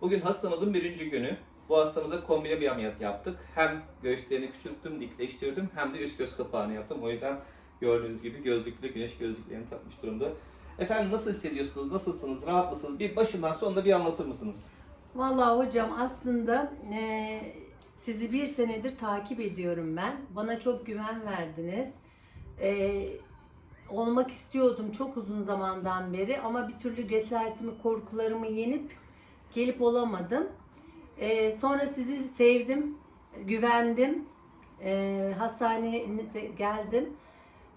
Bugün hastamızın birinci günü. Bu hastamıza kombine bir ameliyat yaptık. Hem göğüslerini küçülttüm, dikleştirdim hem de üst göz kapağını yaptım. O yüzden gördüğünüz gibi gözlüklü, güneş gözlüklerini takmış durumda. Efendim nasıl hissediyorsunuz, nasılsınız, rahat mısınız? Bir başından sonuna bir anlatır mısınız? Vallahi hocam aslında eee, sizi bir senedir takip ediyorum ben. Bana çok güven verdiniz. Eee, olmak istiyordum çok uzun zamandan beri ama bir türlü cesaretimi, korkularımı yenip gelip olamadım. Eee, sonra sizi sevdim, güvendim. Eee hastanenize geldim.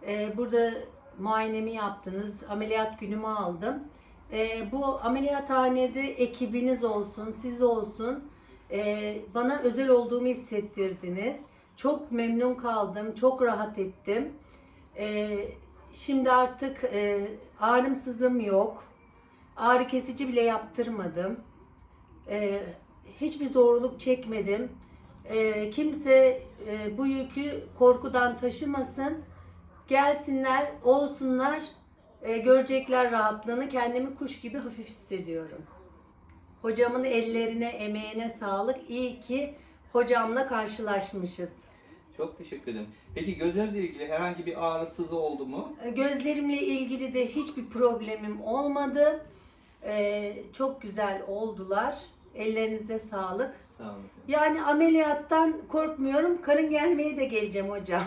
Eee, burada muayenemi yaptınız, ameliyat günümü aldım. Ee, bu ameliyathanede ekibiniz olsun, siz olsun ee, bana özel olduğumu hissettirdiniz. Çok memnun kaldım, çok rahat ettim. Ee, şimdi artık e, ağrım yok. Ağrı kesici bile yaptırmadım. Ee, hiçbir zorluk çekmedim. Ee, kimse e, bu yükü korkudan taşımasın. Gelsinler, olsunlar. E, görecekler rahatlığını. Kendimi kuş gibi hafif hissediyorum. Hocamın ellerine, emeğine sağlık. İyi ki hocamla karşılaşmışız. Çok teşekkür ederim. Peki gözünüzle ilgili herhangi bir ağrı, sızı oldu mu? E, Gözlerimle ilgili de hiçbir problemim olmadı. E, çok güzel oldular. Ellerinize sağlık. Sağ olun efendim. Yani ameliyattan korkmuyorum. Karın gelmeye de geleceğim hocam.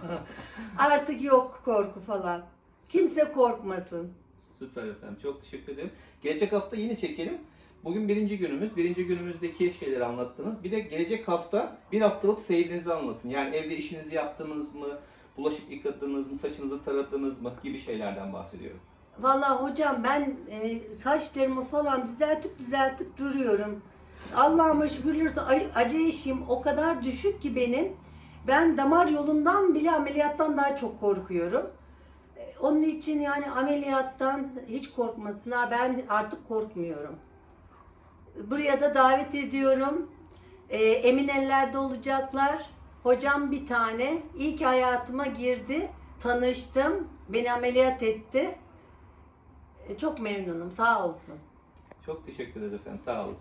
Artık yok korku falan. Kimse korkmasın. Süper efendim. Çok teşekkür ederim. Gelecek hafta yine çekelim. Bugün birinci günümüz. Birinci günümüzdeki şeyleri anlattınız. Bir de gelecek hafta bir haftalık seyrinizi anlatın. Yani evde işinizi yaptınız mı? Bulaşık yıkadınız mı? Saçınızı taradınız mı? Gibi şeylerden bahsediyorum. Vallahi hocam ben e, saçlarımı falan düzeltip düzeltip duruyorum. Allah'ıma şükürler acı eşiğim o kadar düşük ki benim. Ben damar yolundan bile ameliyattan daha çok korkuyorum. E, Onun için yani ameliyattan hiç korkmasınlar. Ben artık korkmuyorum. Buraya da davet ediyorum. E, emin ellerde olacaklar. Hocam bir tane. Ki hayatıma girdi. Tanıştım. Beni ameliyat etti. E, Çok memnunum. Sağ olsun. Çok teşekkür ederiz efendim. Sağ olun.